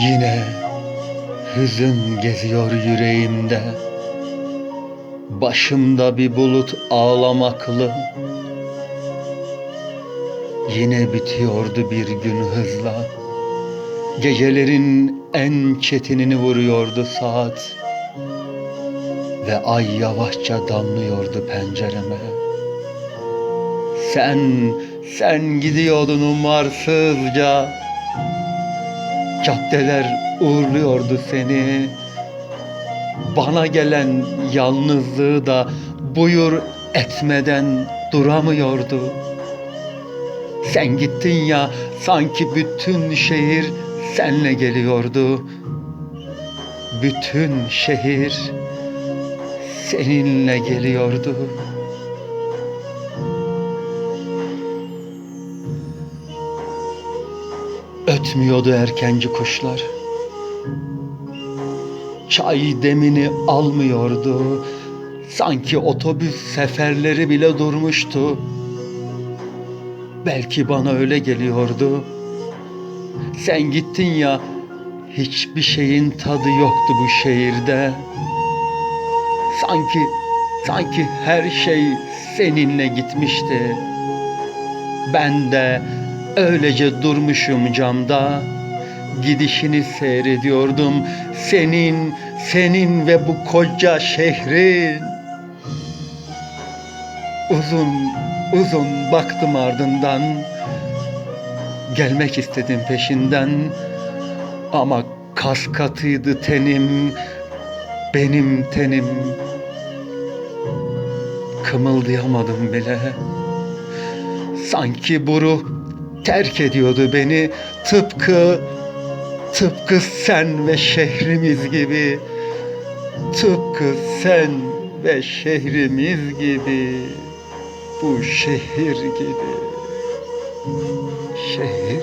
Yine hüzün geziyor yüreğimde. Başımda bir bulut ağlamaklı. Yine bitiyordu bir gün hızla. Gecelerin en çetinini vuruyordu saat. Ve ay yavaşça damlıyordu pencereme. Sen, sen gidiyordun umarsızca Caddeler uğurluyordu seni. Bana gelen yalnızlığı da buyur etmeden duramıyordu. Sen gittin ya sanki bütün şehir senle geliyordu. Bütün şehir seninle geliyordu Ötmüyordu erkenci kuşlar. Çay demini almıyordu. Sanki otobüs seferleri bile durmuştu. Belki bana öyle geliyordu. Sen gittin ya hiçbir şeyin tadı yoktu bu şehirde. Sanki sanki her şey seninle gitmişti. Ben de öylece durmuşum camda. Gidişini seyrediyordum. Senin, senin ve bu koca şehrin. Uzun, uzun baktım ardından. Gelmek istedim peşinden. Ama kas katıydı tenim, benim tenim. Kımıldayamadım bile. Sanki bu ruh terk ediyordu beni. Tıpkı tıpkı sen ve şehrimiz gibi. Tıpkı sen ve şehrimiz gibi. Bu şehir gibi. Şehir